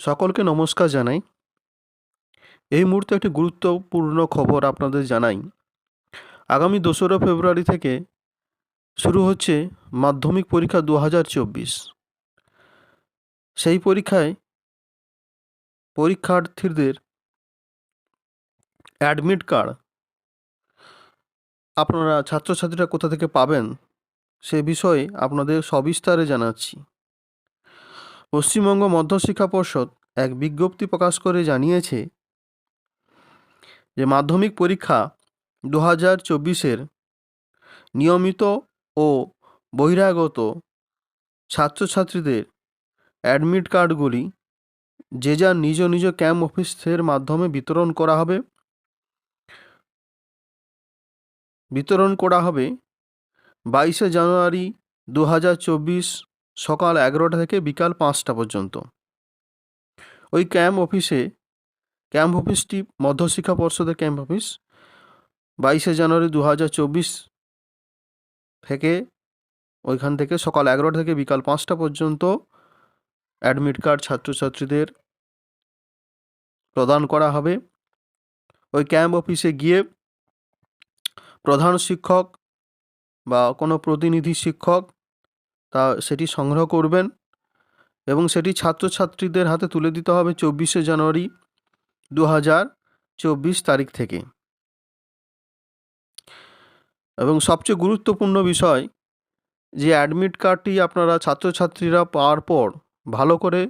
সকলকে নমস্কার জানাই। এই মুহূর্তে একটি গুরুত্বপূর্ণ খবর আপনাদের জানাই। আগামী দোসরা ফেব্রুয়ারি থেকে শুরু হচ্ছে মাধ্যমিক পরীক্ষা দু হাজার চব্বিশ। সেই পরীক্ষায় পরীক্ষার্থীদের অ্যাডমিট কার্ড আপনারা ছাত্রছাত্রীরা কোথা থেকে পাবেন সে বিষয়ে আপনাদের সবিস্তারে জানাচ্ছি। পশ্চিমবঙ্গ মধ্যশিক্ষা পর্ষদ এক বিজ্ঞপ্তি প্রকাশ করে জানিয়েছে যে মাধ্যমিক পরীক্ষা দু হাজার চব্বিশের নিয়মিত ও বহিরাগত ছাত্রছাত্রীদের অ্যাডমিট কার্ডগুলি যে যার নিজ নিজ ক্যাম্প অফিসের মাধ্যমে বিতরণ করা হবে। বিতরণ করা হবে বাইশে জানুয়ারি দু হাজার চব্বিশ সকাল এগারোটা থেকে বিকাল পাঁচটা পর্যন্ত। ওই ক্যাম্প অফিসে, ক্যাম্প অফিসটি মধ্যশিক্ষা পর্ষদের ক্যাম্প অফিস, বাইশে জানুয়ারি দু হাজার চব্বিশ থেকে ওইখান থেকে সকাল এগারোটা থেকে বিকাল পাঁচটা পর্যন্ত অ্যাডমিট কার্ড ছাত্রছাত্রীদের প্রদান করা হবে। ওই ক্যাম্প অফিসে গিয়ে প্রধান শিক্ষক বা কোনো প্রতিনিধি শিক্ষক তা সেটি সংগ্রহ করবেন এবং সেটি ছাত্রছাত্রীদের হাতে তুলে দিতে হবে চব্বিশে জানুয়ারি দু হাজার চব্বিশ তারিখ থেকে। এবং সবচেয়ে গুরুত্বপূর্ণ বিষয় যে অ্যাডমিট কার্ডটি আপনারা ছাত্রছাত্রীরা পাওয়ার পর ভালো করে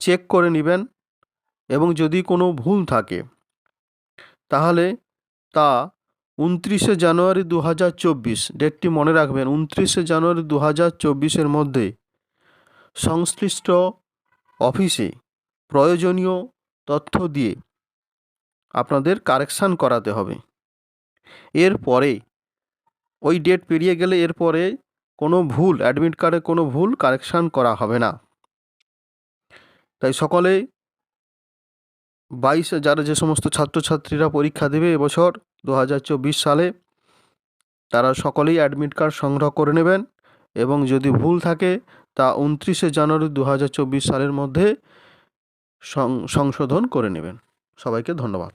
চেক করে নেবেন এবং যদি কোনো ভুল থাকে, তাহলে তা উনত্রিশে জানুয়ারি দু হাজার চব্বিশ ডেটটি মনে রাখবেন, উনত্রিশে জানুয়ারি দু হাজার চব্বিশের মধ্যে সংশ্লিষ্ট অফিসে প্রয়োজনীয় তথ্য দিয়ে আপনাদের কারেকশান করাতে হবে। এরপরে ওই ডেট পেরিয়ে গেলে এরপরে কোনো ভুল অ্যাডমিট কার্ডে কোনো ভুল কারেকশান করা হবে না। তাই সকলে বাইশে যারা যে সমস্ত ছাত্রছাত্রীরা পরীক্ষা দেবে এবছর দু হাজার চব্বিশ সালে, তারা সকলেই অ্যাডমিট কার্ড সংগ্রহ করে নেবেন এবং যদি ভুল থাকে, তা উনত্রিশে জানুয়ারি দু হাজার চব্বিশ সালের মধ্যে সংশোধন করে নেবেন। সবাইকে ধন্যবাদ।